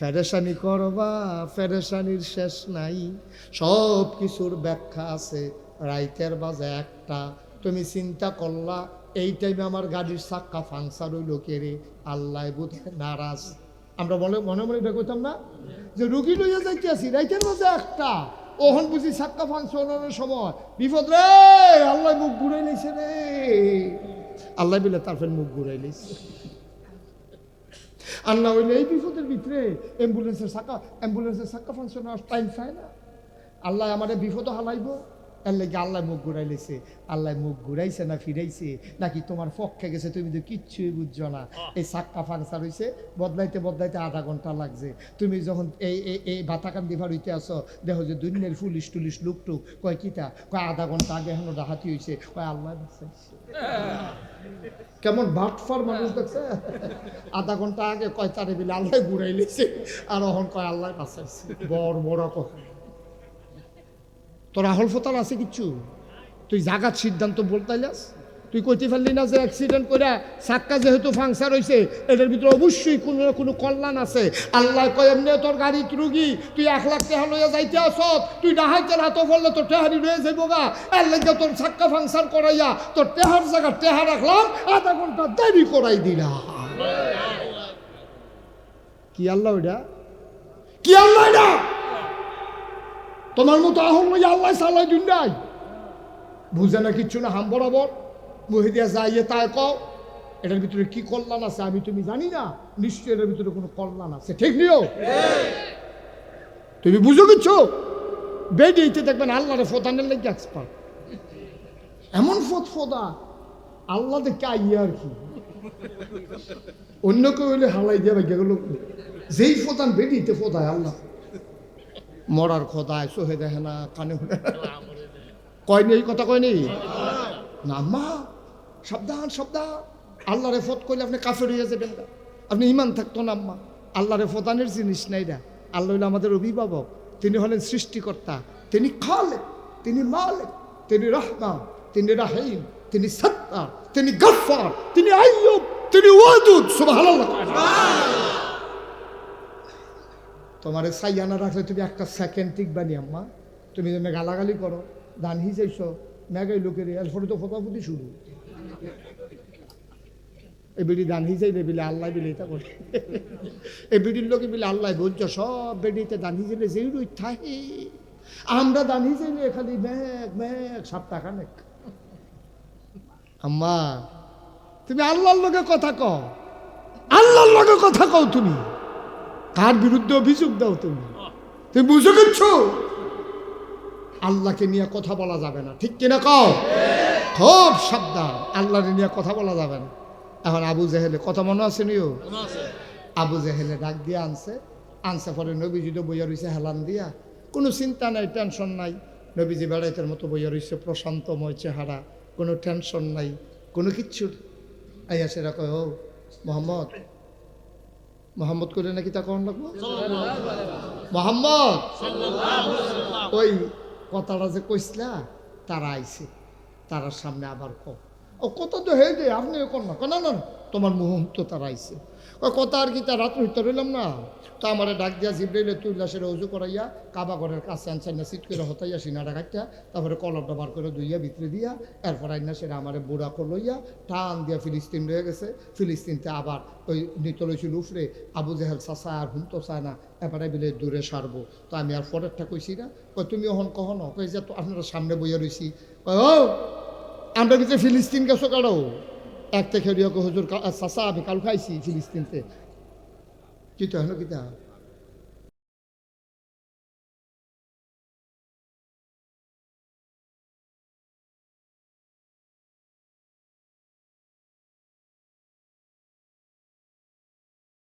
ফেরেশানি করবা, ফেরেশানির শেষ নাই। সব কিছুর ব্যাখ্যা আছে, রাইতের বাজে একটা। তুমি চিন্তা করলা, এই টাইমে আমার গাড়ির চাক্কা ফাংসার হইল কে রে? আল্লাহ বুধ নারাজ। আমরা মনে মনে মনে এটা করতাম না? যে রুগী লইয়া যাইতে আছি রাইতের বাজে একটা। ওহন বুঝি চাক্কা ফাংশনের সময়। বিপদ রে, আল্লাহ মুখ ঘুরাই লাইছে রে। আল্লাহ বিলে, তারপর মুখ ঘুরাই লাইছে। আর না হইলে এই বিপদের ভিতরে অ্যাম্বুলেন্সের চাকা অ্যাম্বুলেন্সের চাকা ফাংশন টাইম চায় না আল্লাহ আমাদের বিপদ হালাইব এর লেগে আল্লাহ মুখ ঘুরাইলেছে আল্লাহ মুখ ঘুরাইছে না ফিরাইছে? নাকি তোমার পক্ষে গেছে? তুমি তো কিচ্ছুই বুঝছ না। এই চাক্কা ফাংশন হয়েছে বদলাইতে বদলাইতে আধা ঘণ্টা লাগছে। তুমি যখন এই এই দিভার হইতে আসো দেখো যে দুনিয়ার পুলিশ টুলিশ লুক টুক কয় কিতা? কয় আধা ঘণ্টা আগে এখনও ডাহাতি হয়েছে কয় আল্লাহ কেমন ভাটফার মানুষ দেখছে? আধা ঘণ্টা আগে কয় তারে বিলে আল্লাহ ঘুরাই লিছে। আর অহন কয় আল্লাহ বাঁচাইছে। বড় বড় কথা। তোর আহল ফতাল আছে কিচ্ছু? তুই জাগাত সিদ্ধান্ত বলতাইলাস তুই কইতে পারলি না যে অ্যাক্সিডেন্ট করে চাক্কা যেহেতু ফাংশন হয়েছে এটার ভিতরে অবশ্যই কোনো না কোনো কল্যাণ আছে। আল্লাহ কয় এমনি তোর গাড়ির রুগী তুই এক লাখ টেহা লইয়া যাইতে আসত তুই ডাহাইতে রাতো ফললে তোর টেহারি রয়ে যাইব গা। এর লেগে তোর চাক্কা ফাংশন করাইয়া তোর টেহার জায়গা টেহা রাখলাম আধা ঘণ্টা দেরি করাই দিলাম। কি আল্লাহ ওইটা কি আল্লাহ এটা? তোমার মতো আহল লইয়া আল্লাহ সাল্লাহ দুনিয়ায় বুঝে না কিচ্ছু না হাম বরাবর মহিদিয়া যাইয়ে তাই কও এটার ভিতরে কি কল্যাণ আছে আমি তুমি জানি না নিশ্চয়ই এটার ভিতরে কোনো কল্যাণ আছে ঠিক নিও তুমি বুঝো কিচ্ছু বেডিতে দেখবেন আল্লাহরে ফোদানের লেগে এক্সপার্ট এমন ফোদ ফোদা আল্লাহ দেখে আইয়ে আর কি অন্য কেউ হইলে হালাই দিয়ে ভাগ্য গেল যেই ফোদান বেডিতে ফোদায় আল্লাহ মরার খোদায় সোহে দেখে না, কানে শুনে। কয়নি এই কথা কয়নি না? মা সাবধান সাবধান। আল্লাহ রেফত করলে আপনি কাফের হয়ে যাবেন না। আপনি ইমান থাকতো না, আম্মা। আল্লাহ রেফতানের জিনিস নাই না আল্লাহ আমাদের অভিভাবক। তিনি হলেন সৃষ্টিকর্তা। তিনি খালেক, তিনি মালেক, তিনি রহমান, তিনি রাহিম, তিনি সত্তার, তিনি গফার তিনি আইয়ুব, তিনি ওয়াদুদ, সুবহানাল্লাহ। তোমার সাইয়ানা রাখলে তুমি একটা সেকেন্ড টিকবানি আম্মা। তুমি যেন গালাগালি করো দান হিসাইছ মেগাই লোকের এরপরে তো ফটাফটি শুরু। এই বিড়ি দান হিসাই রে বিলে আল্লাহ বিলে এটা করে এই বিড়ির লোকে বিলে আল্লাহ বলছ, সব বেডিতে দান হিসাইলে যেই রই থাহি আমরা দান হিসাইলে খালি ম্যাগ ম্যাগ সাত টাকা নেক আম্মা, তুমি আল্লাহর লগে কথা কও। আল্লাহর লগে কথা কও তুমি। কার বিরুদ্ধে অভিযোগ দাও তুমি। তুমি বুঝে গেছো? আল্লাহকে নিয়ে কথা বলা যাবে না। ঠিক কিনা কও? খুব সাবধান। আল্লাহকে নিয়ে কথা বলা যাবে না। এখন আবু জেহেলে কথা মনে আছে নিও? আবু জেহেলে ডাক দিয়ে আনছে। আনছে পরে নবীজি তো বইয়া রয়েছে হেলান দিয়া। কোনো চিন্তা নাই টেনশন নাই। নবীজি বেড়াইতের মতো বইয়া রয়েছে প্রশান্তময় চেহারা। কোনো টেনশন নাই কোনো কিচ্ছু। আইয়া সেরা কয় ও মোহাম্মদ মোহাম্মদ করে নাকি তা কখন লাগবো? মোহাম্মদ! ওই কথাটা যে কইসলা তারা আইছে। তারার সামনে আবার ক ও কত তো হে দে আপনি না। কেন না তোমার মুহূর্ত তারা আইছে ও কথা আর কি, তা রাত্র হইতে রইলাম না। তো আমার ডাক দিয়া জিব্রাইলে তুই লাশের অজু করাইয়া কাবা ঘরের কাছে আনছে না সিট করে হতাইয়া সিনাটা কাটটা, তারপরে কলরটা বার করে দুইয়া ভিতরে দিয়া, এরপর আইনা সেটা আমার বুড়া লইয়া টান দিয়া ফিলিস্তিন রয়ে গেছে। ফিলিস্তিনতে আবার ওই নিতল হয়েছিল উফরে আবু জেহেল, চাচা আর হুম তো চায় না এবারে বিলে দূরে সারবো। তো আমি আর পরেরটা কইছি না। তুমি ওহন কহন? কই যে তো আপনারা সামনে বইয়া রইছি। ও আমরা কিছু ফিলিস্তিন গেছো কারও? এক থেকে হজুর চাষা আমি কাল খাইছি ফিলিস্তিনতে। কি তো হলো কিতা?